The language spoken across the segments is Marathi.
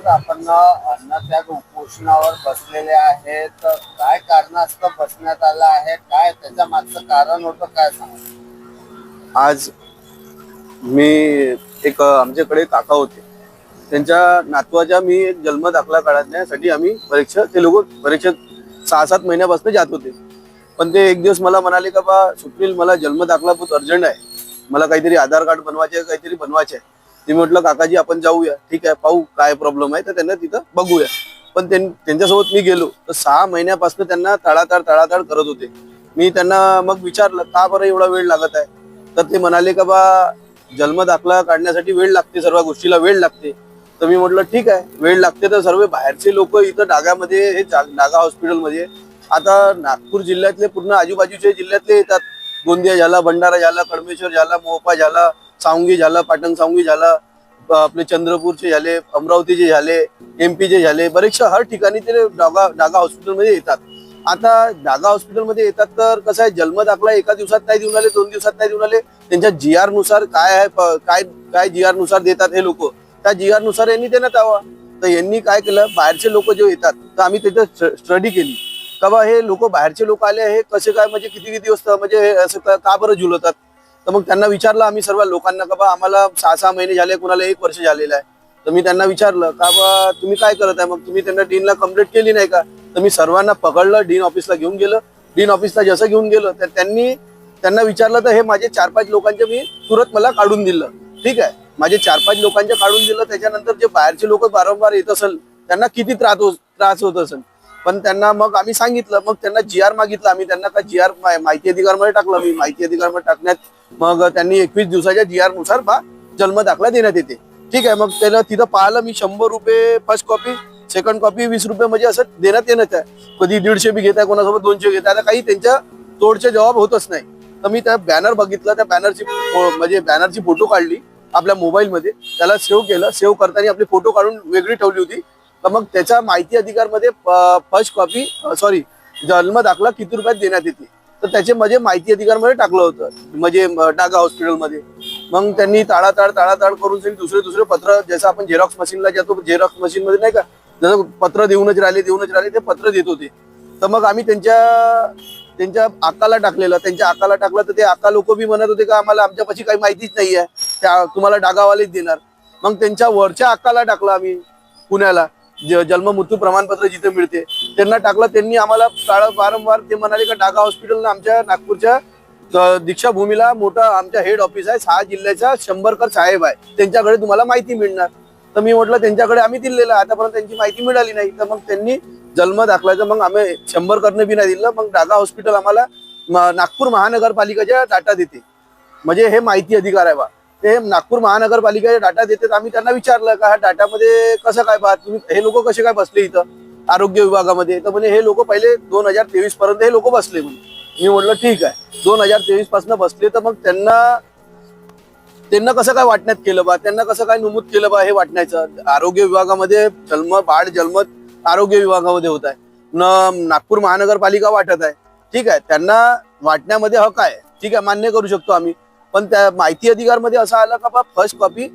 सर आपण अन्नत्याग उपोषणावर बसलेले आहेत. काय कारणास्तव बसण्यात आलं आहे? काय त्याच्या मागचं कारण होतं? काय सांगा? आज मी एक आमच्याकडे काका होते. त्यांच्या नातवाच्या मी एक जन्म दाखला काढण्यासाठी आम्ही परीक्षा ते लोक परीक्षा सहा सात महिन्यापासून जात होते. पण ते एक दिवस मला म्हणाले का बा सुप्रील मला जन्म दाखला बहुत अर्जंट आहे. मला काहीतरी आधार कार्ड बनवायचे काहीतरी बनवायचे आहे. मी म्हटलं काकाजी आपण जाऊया. ठीक आहे पाहू काय प्रॉब्लेम आहे. तर त्यांना तिथं बघूया. पण त्यांच्यासोबत मी गेलो. तर सहा महिन्यापासून त्यांना तळाताळ तळाताळ करत होते. मी त्यांना मग विचारलं का बरं एवढा वेळ लागत आहे? तर ते म्हणाले का बा जन्म दाखला काढण्यासाठी वेळ लागते सर्व गोष्टीला वेळ लागते. तर मी म्हटलं ठीक आहे वेळ लागते. तर सर्व बाहेरचे लोक इथं डागामध्ये हे डागा हॉस्पिटलमध्ये आता नागपूर जिल्ह्यातले पूर्ण आजूबाजूच्या जिल्ह्यातले येतात. गोंदिया झाला भंडारा झाला कडमेश्वर झाला मोपा झाला सावंगी झाला पाटण सावंगी झाला आपले चंद्रपूरचे झाले अमरावतीचे झाले एमपीचे झाले बरेचशा हर ठिकाणी ते डागा डागा हॉस्पिटलमध्ये येतात. आता डागा हॉस्पिटलमध्ये येतात तर कसं आहे जन्म दाखला एका दिवसात नाही देऊन आले दोन दिवसात नाही देऊन आले त्यांच्या जी आरनुसार काय आहे काय काय जी आरनुसार देतात हे लोक? त्या जी आरनुसार यांनी देण्यात यावा तर यांनी काय केलं बाहेरचे लोक जे येतात तर आम्ही त्याच्यात स्टडी केली. का बा हे लोक बाहेरचे लोक आले हे कसे काय म्हणजे किती किती वाजता म्हणजे असं का बरं झुलवतात तर मग त्यांना विचारलं आम्ही सर्व लोकांना का बा आम्हाला सहा सहा महिने झाले कुणाला एक वर्ष झालेलं आहे. तर मी त्यांना विचारलं का बा तुम्ही काय करत आहे? मग तुम्ही त्यांना डीनला कंप्लेंट केली नाही का? तर मी सर्वांना पकडलं डीन ऑफिसला घेऊन गेलं. डीन ऑफिसला जसं घेऊन गेलं तर त्यांनी त्यांना विचारलं तर हे माझे चार पाच लोकांचे मी तुरंत मला काढून दिलं. ठीक आहे? माझे चार पाच लोकांचे काढून दिलं त्याच्यानंतर जे बाहेरचे लोक वारंवार येत असेल त्यांना किती त्रास होत त्रास होत असेल? पण त्यांना मग आम्ही सांगितलं मग त्यांना जी आर मागितलं आम्ही त्यांना का जी आर माहिती अधिकारमध्ये टाकलं मी माहिती अधिकारमध्ये टाकण्यात मग त्यांनी एकवीस दिवसाच्या जी आरनुसार बा जन्म दाखला देण्यात येते. ठीक आहे मग त्याला तिथं पाहिलं मी शंभर रुपये फर्स्ट कॉपी सेकंड कॉपी वीस रुपये म्हणजे असं देण्यात येण्यात आहे. कधी दीडशे बी घेत आहे कोणासोबत दोनशे घेत आहे काही त्यांच्या तोडचे जवाब होतच नाही. तर मी त्या बॅनर बघितलं त्या बॅनरची म्हणजे बॅनरची फोटो काढली आपल्या मोबाईलमध्ये त्याला सेव्ह केलं सेव्ह करताना आपली फोटो काढून वेगळी ठेवली होती. तर मग त्याच्या माहिती अधिकारमध्ये फर्स्ट कॉपी सॉरी जन्म दाखला किती रुपयात देण्यात येते. तर त्याचे म्हणजे माहिती अधिकारमध्ये टाकलं होतं. म्हणजे डागा हॉस्पिटलमध्ये. मग त्यांनी ताळाताळ ताळाताळ करून दुसरे दुसरे पत्र जसं आपण झेरॉक्स मशीनला जातो झेरॉक्स मशीन मध्ये नाही का जसं पत्र देऊनच राहिले देऊनच राहिले ते पत्र देत होते. तर मग आम्ही त्यांच्या त्यांच्या आकाला टाकलेलं त्यांच्या आकाला टाकलं तर ते आका लोक बी म्हणत होते का आम्हाला आमच्यापाशी काही माहितीच नाही आहे त्या तुम्हाला डागावालेच देणार. मग त्यांच्या वरच्या आकाला टाकलं आम्ही पुण्याला. जन्म मृत्यू प्रमाणपत्र जिथे मिळते त्यांना टाकलं. त्यांनी आम्हाला टाळं वारंवार ते म्हणाले का डागा हॉस्पिटल आमच्या नागपूरच्या दीक्षाभूमीला मोठा आमच्या हेड ऑफिस आहे सहा जिल्ह्याचा शंभरकर साहेब आहे. त्यांच्याकडे तुम्हाला माहिती मिळणार. तर मी म्हटलं त्यांच्याकडे आम्ही दिलेलं आतापर्यंत त्यांची माहिती मिळाली नाही. तर मग त्यांनी जन्म दाखलायचं मग आम्ही शंभर करणं बी नाही दिलं. मग डागा हॉस्पिटल आम्हाला नागपूर महानगरपालिकेच्या डाटा देते म्हणजे हे माहिती अधिकार आहे बा. ते नागपूर महानगरपालिकेचे डाटा देतात. आम्ही त्यांना विचारलं का हा डाटामध्ये कसं काय बा तुम्ही हे लोक कसे काय बसले इथं? आरोग्य विभागामध्ये. तर म्हणजे हे लोक पहिले दोन हजार तेवीस पर्यंत हे लोक बसले म्हणे. मी म्हटलं ठीक आहे. दोन हजार तेवीसपासून बसले तर मग त्यांना त्यांना कसं काय वाटण्यात केलं बा? त्यांना कसं काय नमूद केलं बा हे वाटण्याचं? आरोग्य विभागामध्ये जन्म बाळ जन्मत आरोग्य विभागामध्ये होत आहे. न नागपूर महानगरपालिका वाटत आहे. ठीक आहे. त्यांना वाटण्यामध्ये हक आहे. ठीक आहे. मान्य करू शकतो आम्ही. पण त्या माहिती अधिकारमध्ये असं आलं का बा फर्स्ट कॉपी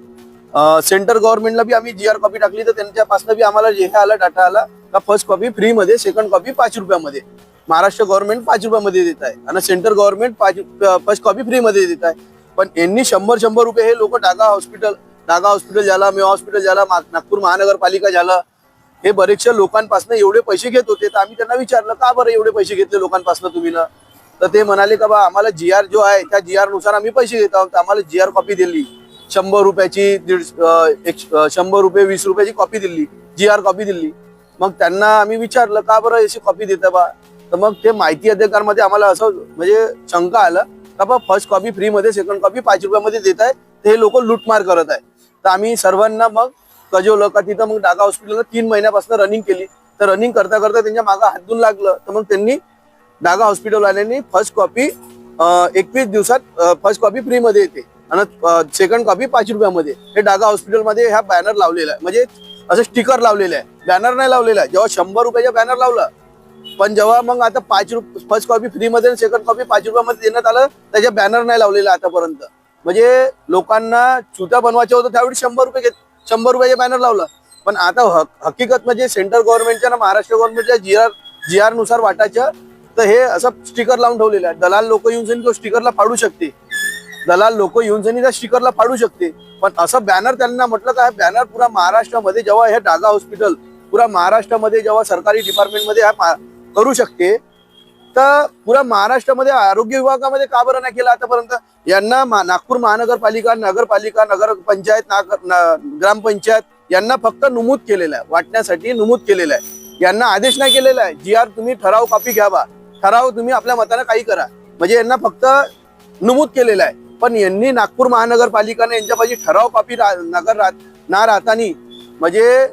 सेंटर गव्हर्नमेंटला बी आम्ही जी आर कॉपी टाकली तर त्यांच्यापासून बी आम्हाला जे हे आलं डाटा आला का फर्स्ट कॉपी फ्रीमध्ये सेकंड कॉपी पाच रुपयामध्ये. महाराष्ट्र गव्हर्नमेंट पाच रुपयामध्ये देत आहे. आणि सेंटर गव्हर्नमेंट पाच फर्स्ट कॉपी फ्रीमध्ये देत आहे. पण यांनी शंभर शंभर रुपये हे लोक डागा हॉस्पिटल डागा हॉस्पिटल झाला मे हॉस्पिटल झाला नागपूर महानगरपालिका झालं. हे बरेचशा लोकांपासून एवढे पैसे घेत होते तर आम्ही त्यांना विचारलं का बरं एवढे पैसे घेतले लोकांपासून तुम्ही ना तर ते म्हणाले का बा आम्हाला जी आर जो आहे त्या जी आरनुसार आम्ही पैसे घेत आहोत. आम्हाला जी आर कॉपी दिली. शंभर रुपयाची दीड एक शंभर रुपये वीस रुपयाची कॉपी दिली. जी आर कॉपी दिली. मग त्यांना आम्ही विचारलं का बरं अशी कॉपी देता बा? तर मग ते माहिती अधिकारमध्ये आम्हाला असं म्हणजे शंका आलं का बा फर्स्ट कॉपी फ्रीमध्ये सेकंड कॉपी पाच रुपयामध्ये देत आहे. ते हे लोक लूटमार करत आहे. तर आम्ही सर्वांना मग कजवलं का तिथं मग डागा हॉस्पिटलला तीन महिन्यापासून रनिंग केली. तर रनिंग करता करता त्यांच्या मागं हातून लागलं. तर मग त्यांनी डागा हॉस्पिटलवाल्यांनी फर्स्ट कॉपी एकवीस दिवसात फर्स्ट कॉपी फ्रीमध्ये येते. आणि सेकंड कॉपी पाच रुपयामध्ये. हे डागा हॉस्पिटलमध्ये ह्या बॅनर लावलेला आहे. म्हणजे असं स्टिकर लावलेलं आहे. बॅनर नाही लावलेला आहे. जेव्हा शंभर रुपयाचा बॅनर लावला पण जेव्हा मग आता पाच रुप फर्स्ट कॉपी फ्रीमध्ये आणि सेकंड कॉपी पाच रुपयामध्ये देण्यात आलं त्याच्या बॅनर नाही लावलेला आतापर्यंत. म्हणजे लोकांना चुत्या बनवायच्या होतं त्यावेळी शंभर रुपये घेत शंभर रुपयाचे बॅनर लावलं. पण आता हक- हकीकत म्हणजे सेंट्रल गव्हर्नमेंटच्या ना महाराष्ट्र गव्हर्नमेंटच्या जी आर जी आरनुसार वाटायचं तर हे असं स्टिकर लावून ठेवलेलं आहे. दलाल लोक येऊन सनी तो स्टिकरला फाडू शकते. दलाल लोक येऊन सनी त्या स्टिकरला फाडू शकते. पण असं बॅनर त्यांना म्हटलं का बॅनर पुरा महाराष्ट्रामध्ये जेव्हा हे डागा हॉस्पिटल पुरा महाराष्ट्रामध्ये जेव्हा सरकारी डिपार्टमेंटमध्ये हा करू शकते तर पुरा महाराष्ट्रामध्ये आरोग्य विभागामध्ये का बरं नाही केलं आतापर्यंत? यांना नागपूर महानगरपालिका नगरपालिका नगर पंचायत नागर ग्रामपंचायत यांना फक्त नमूद केलेलं आहे. वाटण्यासाठी नमूद केलेलं आहे. यांना आदेश नाही केलेला आहे. जी आर तुम्ही ठराव कॉपी घ्यावा ठराव तुम्ही आपल्या मतानं काही करा. म्हणजे यांना फक्त नमूद केलेलं आहे. पण यांनी नागपूर महानगरपालिकाने यांच्यापाशी ठराव कॉपी रा- नगर राहत ना राहतानी म्हणजे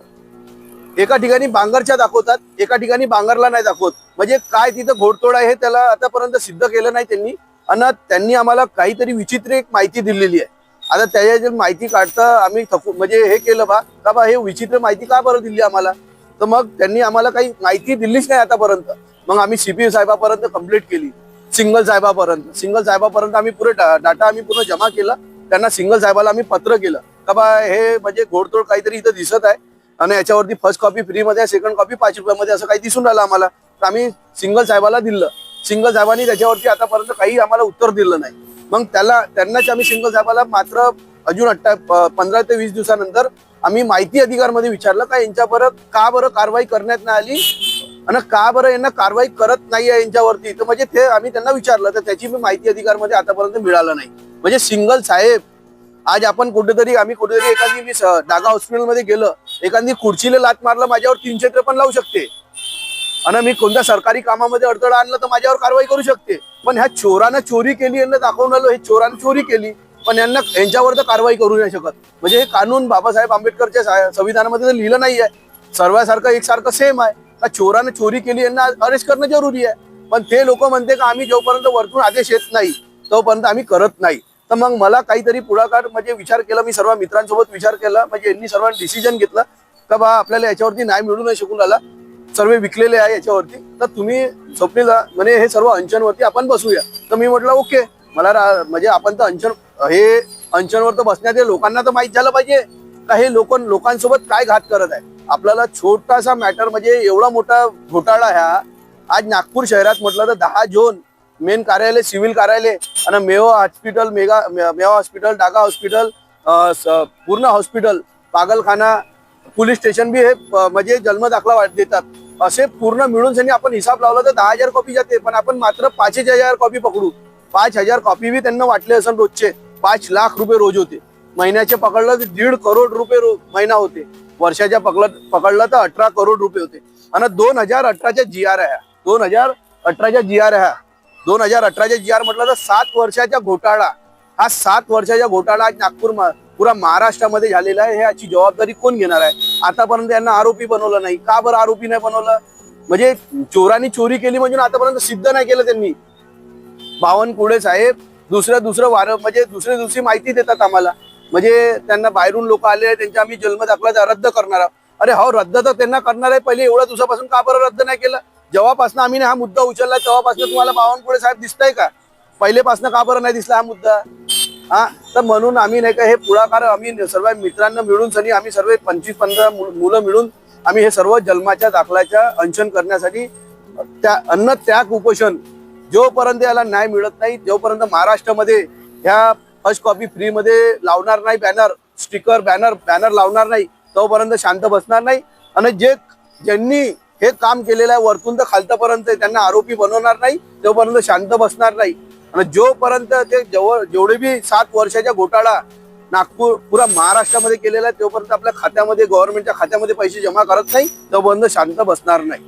एका ठिकाणी बांगरच्या दाखवतात एका ठिकाणी बांगरला नाही दाखवत. म्हणजे काय तिथं घोडतोड आहे हे त्याला आतापर्यंत सिद्ध केलं नाही त्यांनी. आणि त्यांनी आम्हाला काहीतरी विचित्र एक माहिती दिलेली आहे. आता त्याच्या माहिती काढता आम्ही थकू म्हणजे हे केलं बा का बा हे विचित्र माहिती का बरं दिली आम्हाला? तर मग त्यांनी आम्हाला काही माहिती दिलीच नाही आतापर्यंत. मग आम्ही सीपीयू साहेबापर्यंत कंप्लीट केली. सिंगल साहेबापर्यंत. सिंगल साहेबापर्यंत आम्ही पुरे डाटा आम्ही पूर्ण जमा केला. त्यांना सिंगल साहेबाला आम्ही पत्र केलं. का बा हे म्हणजे घोडतोड काहीतरी इथं दिसत आहे. आणि याच्यावरती फर्स्ट कॉपी फ्रीमध्ये सेकंड कॉपी पाच रुपयामध्ये असं काही दिसून राहिलं आम्हाला. तर आम्ही सिंगल साहेबाला दिलं. सिंगल साहेबांनी त्याच्यावरती आतापर्यंत काही आम्हाला उत्तर दिलं नाही. मग त्याला त्यांनाच आम्ही सिंगल साहेबाला मात्र अजून अठ्ठा पंधरा ते वीस दिवसानंतर आम्ही माहिती अधिकारमध्ये विचारलं का यांच्या परत का बरं कारवाई करण्यात नाही आली? आणि का बरं यांना कारवाई करत नाही आहे यांच्यावरती? तर म्हणजे ते आम्ही त्यांना विचारलं तर त्याची मी माहिती अधिकारमध्ये आतापर्यंत मिळालं नाही. म्हणजे सिंगल साहेब आज आपण कुठेतरी आम्ही कुठेतरी एखादी मी डागा हॉस्पिटलमध्ये गेलं एखादी खुर्चीला लात मारलं माझ्यावर तीनशे त्रेपन्न लावू शकते. आणि मी कोणत्या सरकारी कामामध्ये अडथळा आणलं तर माझ्यावर कारवाई करू शकते. पण ह्या चोरानं चोरी केली यांना दाखवून आलो हे चोरानं चोरी केली पण यांना यांच्यावर तर कारवाई करू नाही शकत. म्हणजे हे कानून बाबासाहेब आंबेडकरच्या संविधानामध्ये तर लिहिलं नाही आहे सर्वांसारखं एकसारखं सेम आहे. का चोरानं चोरी केली यांना अरेस्ट करणं जरुरी आहे. पण ते लोक म्हणते का आम्ही जोपर्यंत वरतून आदेश येत नाही तोपर्यंत आम्ही करत नाही. तर मग मला काहीतरी पुढाकार म्हणजे विचार केला मी सर्व मित्रांसोबत विचार केला म्हणजे यांनी सर्वांनी डिसिजन घेतलं. का बा आपल्याला याच्यावरती न्याय मिळू नाही शकून आला सर्व विकलेले आहे याच्यावरती. तर तुम्ही स्वप्नीला म्हणे हे सर्व अंचनवरती आपण बसूया. तर मी म्हटलं ओके. मला रा- म्हणजे आपण तर अंचन हे अंचनवर तर बसण्यात हे लोकांना तर माहीत झालं पाहिजे. का हे लोक लोकांसोबत काय घात करत आहे आपल्याला छोटासा मॅटर म्हणजे एवढा मोठा घोटाळा ह्या आज नागपूर शहरात म्हटलं तर दहा झोन मेन कार्यालय सिव्हिल कार्यालय आणि Mewa hospital mega Mewa hospital Daga hospital पूर्ण हॉस्पिटल पागलखाना पोलीस स्टेशन बी हे म्हणजे जन्म दाखला वाट देतात. असे पूर्ण मिळून त्यांनी आपण हिसाब लावला तर दहा हजार कॉपी जाते पण आपण मात्र पाचशे हजार कॉपी पकडू. पाच हजार कॉपी बी त्यांना वाटले असेल रोजचे. पाच लाख रुपये रोज होते. महिन्याचे पकडलं तर दीड करोड रुपये महिना होते. वर्षाच्या पकडलं पकडलं तर अठरा करोड रुपये होते. आणि दोन हजार अठराच्या जी आर आहे. दोन हजार अठराच्या जी आर आहे. दोन हजार अठराच्या जी आर म्हटलं तर सात वर्षाच्या घोटाळा. हा सात वर्षाच्या घोटाळा आज नागपूर मा- पुरा महाराष्ट्रामध्ये झालेला आहे. ह्याची जबाबदारी कोण घेणार आहे? आतापर्यंत यांना आरोपी बनवलं नाही. का बरं आरोपी नाही बनवलं? म्हणजे चोरांनी चोरी केली म्हणजे आतापर्यंत सिद्ध नाही केलं त्यांनी. बावनकुळे साहेब दुसरं दुसरं वार म्हणजे दुसरी दुसरी माहिती देतात आम्हाला. म्हणजे त्यांना बाहेरून लोक आले त्यांच्या आम्ही जन्म दाखला रद्द करणार आहोत. अरे हो रद्द तर त्यांना करणार आहे. पहिले एवढ्या दिवसापासून का बरं रद्द नाही केलं? जेव्हापासून आम्ही हा मुद्दा उचलला तेव्हापासून तुम्हाला बावनकुळे साहेब दिसतंय का? पहिलेपासून का बरं नाही दिसला हा मुद्दा? हा? तर म्हणून आम्ही नाही का हे पुढाकार आम्ही सर्व मित्रांना मिळून सनी आम्ही सर्व पंचवीस पंधरा मु- मुलं मिळून आम्ही हे सर्व जन्माच्या दाखल्याच्या अंशन करण्यासाठी त्या अन्न त्याग उपोषण जोपर्यंत याला न्याय मिळत नाही जोपर्यंत महाराष्ट्रामध्ये ह्या फर्स्ट कॉपी फ्रीमध्ये लावणार नाही बॅनर स्टिकर बॅनर बॅनर लावणार नाही. तोपर्यंत शांत बसणार नाही. आणि जे ज्यांनी हे काम केलेलं आहे वरतून तर खालतापर्यंत त्यांना आरोपी बनवणार नाही तोपर्यंत शांत बसणार नाही. आणि जोपर्यंत ते जवळ जेवढे बी सात वर्षाच्या घोटाळा नागपूर पुरा महाराष्ट्रामध्ये केलेला आहे तोपर्यंत आपल्या खात्यामध्ये गव्हर्नमेंटच्या खात्यामध्ये पैसे जमा करत नाही तोपर्यंत शांत बसणार नाही.